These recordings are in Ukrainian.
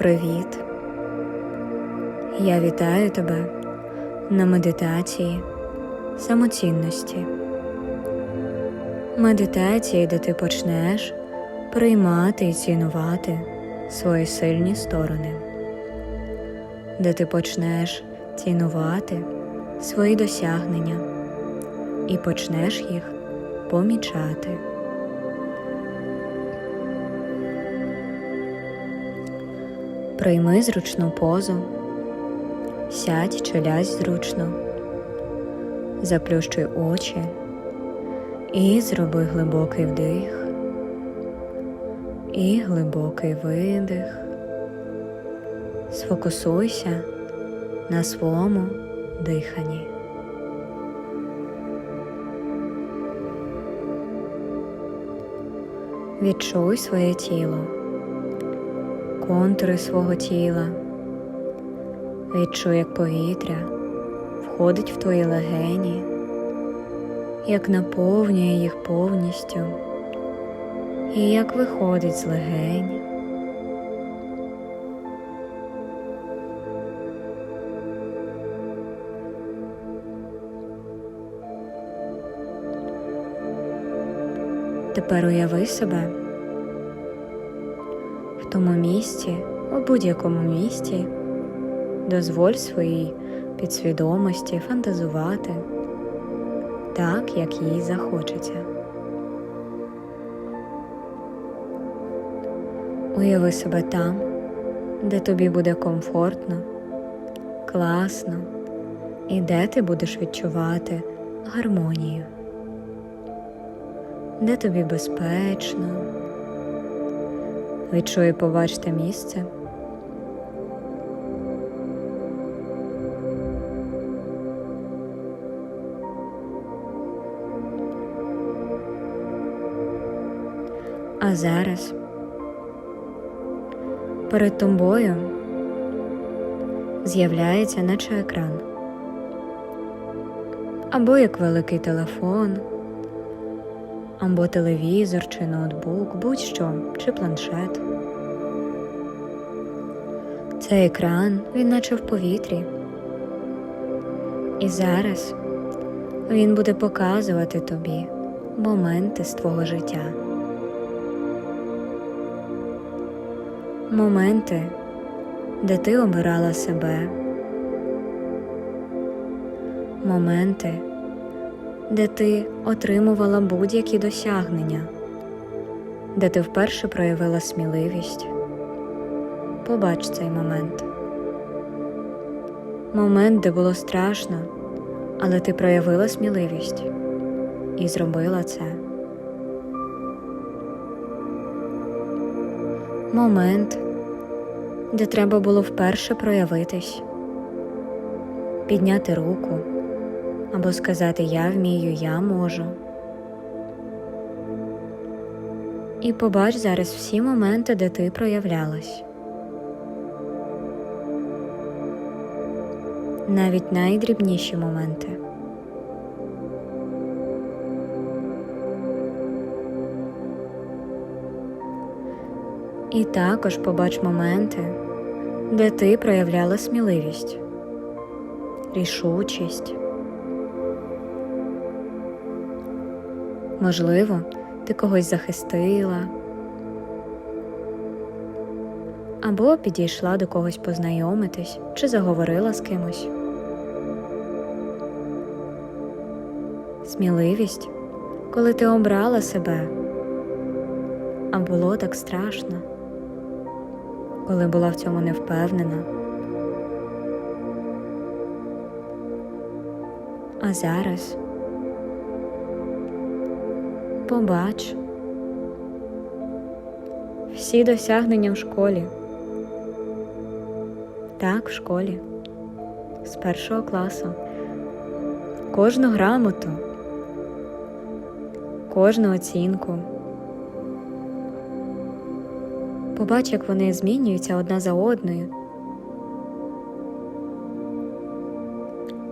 Привіт! Я вітаю тебе на медитації самоцінності. Медитації, де ти почнеш приймати і цінувати свої сильні сторони, де ти почнеш цінувати свої досягнення і почнеш їх помічати. Прийми зручну позу, сядь чи лязь зручно, заплющуй очі і зроби глибокий вдих і глибокий видих. Сфокусуйся на своєму диханні. Відчуй своє тіло контури свого тіла. Відчуй, як повітря входить в твої легені, як наповнює їх повністю і як виходить з легень. Тепер уяви себе тому місці, у будь-якому місці, дозволь своїй підсвідомості фантазувати так, як їй захочеться. Уяви себе там, де тобі буде комфортно, класно і де ти будеш відчувати гармонію, де тобі безпечно. Відчуй і побачте місце. А зараз? Перед тобою з'являється наче екран. Або як великий телефон або телевізор чи ноутбук, будь-що, чи планшет. Цей екран, він наче в повітрі. І зараз він буде показувати тобі моменти з твого життя. Моменти, де ти обирала себе. Моменти, де ти отримувала будь-які досягнення, де ти вперше проявила сміливість. Побач цей момент. Момент, де було страшно, але ти проявила сміливість і зробила це. Момент, де треба було вперше проявитись, підняти руку або сказати Я вмію, я можу. І побач зараз всі моменти, де ти проявлялась. Навіть найдрібніші моменти. І також побач моменти, де ти проявляла сміливість, рішучість. Можливо, ти когось захистила або підійшла до когось познайомитись чи заговорила з кимось. Сміливість, коли ти обрала себе, а було так страшно, коли була в цьому не впевнена. А зараз побач всі досягнення в школі. Так, в школі, з першого класу, кожну грамоту, кожну оцінку. Побач, як вони змінюються одна за одною.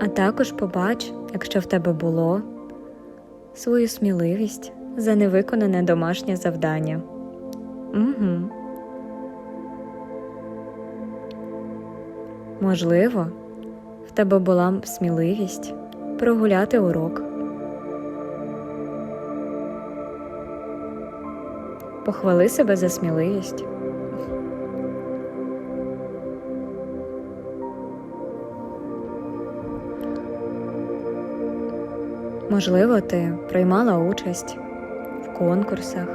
А також побач, якщо в тебе було свою сміливість за невиконане домашнє завдання. Угу. Можливо, в тебе була сміливість прогуляти урок. Похвали себе за сміливість. Можливо, ти приймала участь конкурсах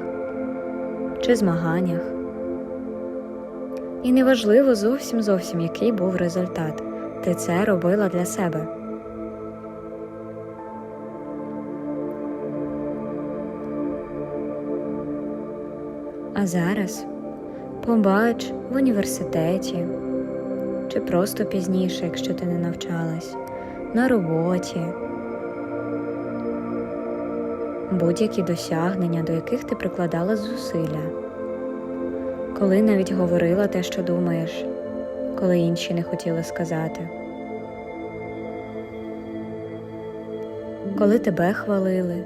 чи змаганнях. І неважливо зовсім зовсім, який був результат. Ти це робила для себе. А зараз побач в університеті чи просто пізніше, якщо ти не навчалась, на роботі, будь-які досягнення, до яких ти прикладала зусилля, коли навіть говорила те, що думаєш, коли інші не хотіли сказати, коли тебе хвалили.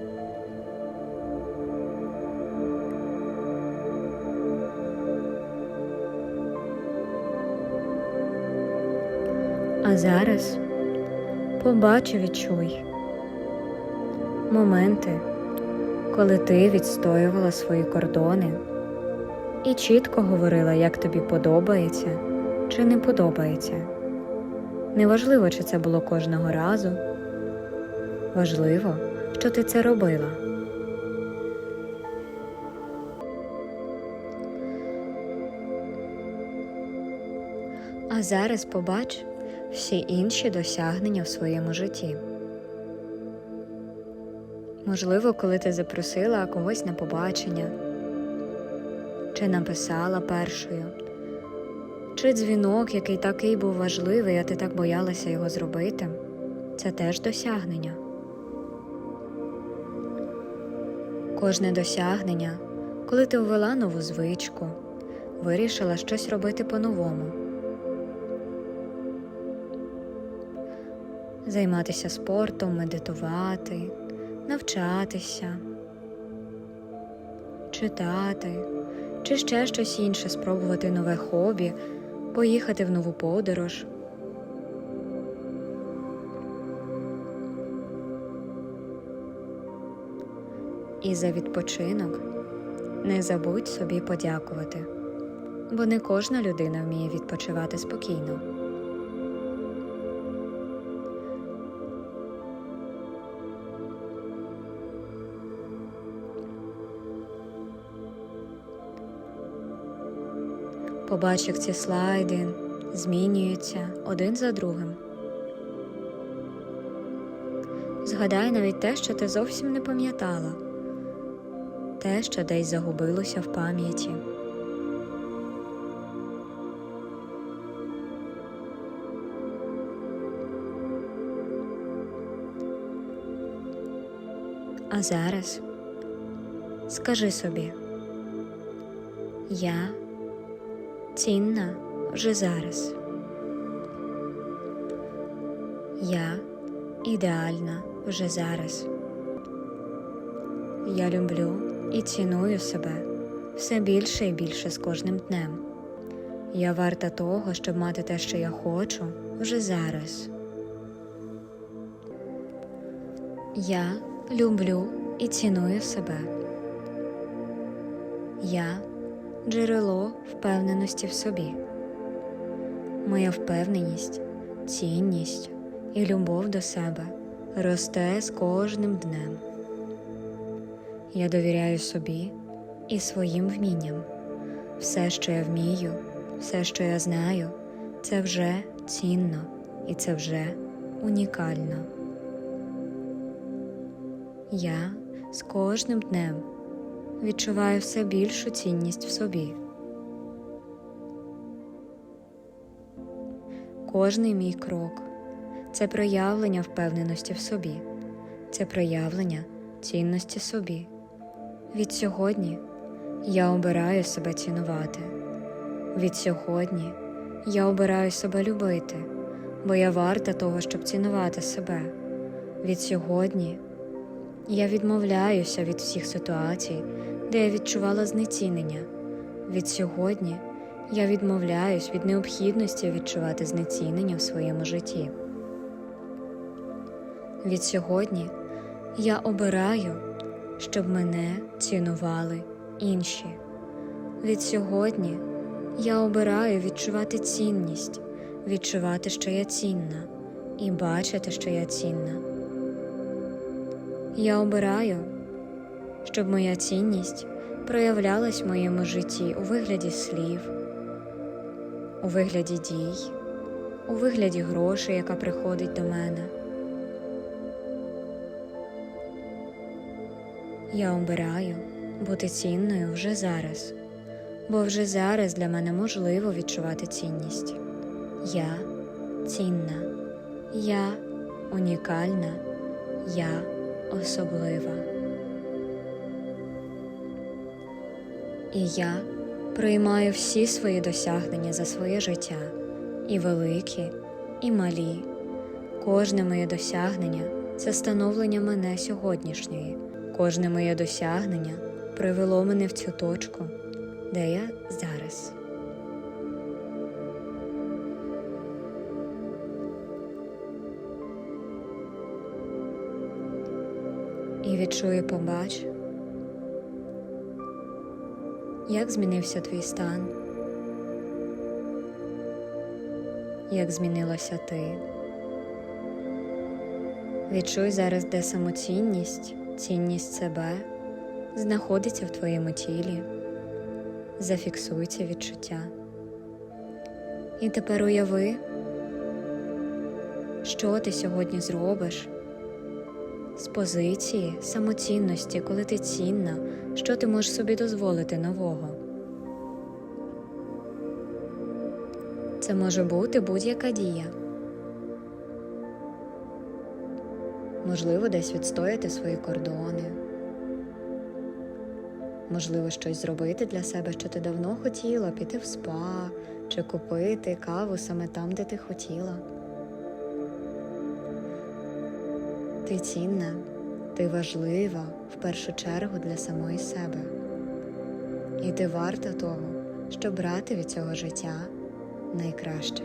А зараз побач і відчуй моменти, коли ти відстоювала свої кордони і чітко говорила, як тобі подобається чи не подобається. Неважливо, чи це було кожного разу. Важливо, що ти це робила. А зараз побач всі інші досягнення в своєму житті. Можливо, коли ти запросила когось на побачення, чи написала першою, чи дзвінок, який такий був важливий, а ти так боялася його зробити, це теж досягнення. Кожне досягнення, коли ти ввела нову звичку, вирішила щось робити по-новому. Займатися спортом, медитувати, навчатися, читати чи ще щось інше, спробувати нове хобі, поїхати в нову подорож. І за відпочинок не забудь собі подякувати, бо не кожна людина вміє відпочивати спокійно. Побач, як ці слайди змінюються один за другим. Згадай навіть те, що ти зовсім не пам'ятала, те, що десь загубилося в пам'яті. А зараз скажи собі, я цінна вже зараз. Я ідеальна вже зараз. Я люблю і ціную себе все більше і більше з кожним днем. Я варта того, щоб мати те, що я хочу вже зараз. Я люблю і ціную себе. Я джерело впевненості в собі. Моя впевненість, цінність і любов до себе росте з кожним днем. Я довіряю собі і своїм вмінням. Все, що я вмію, все, що я знаю, це вже цінно і це вже унікально. Я з кожним днем відчуваю все більшу цінність в собі. Кожний мій крок це проявлення впевненості в собі, це проявлення цінності собі. Від сьогодні я обираю себе цінувати. Від сьогодні я обираю себе любити, бо я варта того, щоб цінувати себе. Від сьогодні я відмовляюся від всіх ситуацій, де я відчувала знецінення. Від сьогодні Я відмовляюсь від необхідності відчувати знецінення в своєму житті. Від сьогодні я обираю, щоб мене цінували інші. Від сьогодні я обираю відчувати цінність, відчувати, що я цінна, і бачити, що я цінна. Я обираю, щоб моя цінність проявлялась в моєму житті у вигляді слів, у вигляді дій, у вигляді грошей, яка приходить до мене. Я обираю бути цінною вже зараз, бо вже зараз для мене можливо відчувати цінність. Я цінна, я унікальна, я особлива. І я приймаю всі свої досягнення за своє життя, і великі, і малі. Кожне моє досягнення це становлення мене сьогоднішньої. Кожне моє досягнення привело мене в цю точку, де я зараз. І відчуй, побач, як змінився твій стан, як змінилася ти. Відчуй зараз, де самоцінність, цінність себе знаходиться в твоєму тілі. Зафіксуй відчуття. І тепер уяви, що ти сьогодні зробиш з позиції самоцінності, коли ти цінна, що ти можеш собі дозволити нового. Це може бути будь-яка дія. Можливо, десь відстояти свої кордони. Можливо, щось зробити для себе, що ти давно хотіла, піти в спа чи купити каву саме там, де ти хотіла. Ти цінна, ти важлива в першу чергу для самої себе. І ти варта того, щоб брати від цього життя найкраще.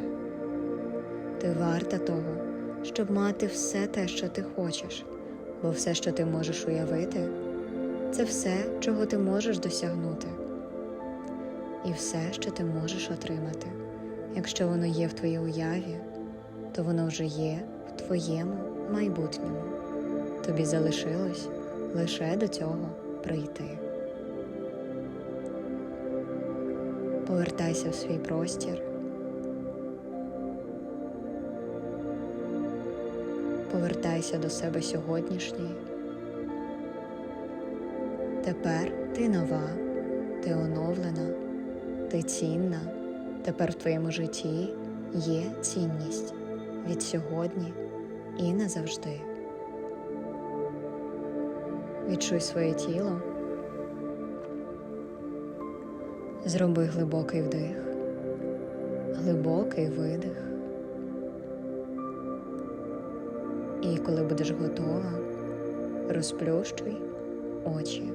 Ти варта того, щоб мати все те, що ти хочеш, бо все, що ти можеш уявити, це все, чого ти можеш досягнути, і все, що ти можеш отримати. Якщо воно є в твоїй уяві, то воно вже є в твоєму майбутньому. Тобі залишилось лише до цього прийти. Повертайся в свій простір. Повертайся до себе сьогоднішньої. Тепер ти нова, ти оновлена, ти цінна. Тепер в твоєму житті є цінність від сьогодні і назавжди. Відчуй своє тіло. Зроби глибокий вдих, глибокий видих. І коли будеш готова, розплющуй очі.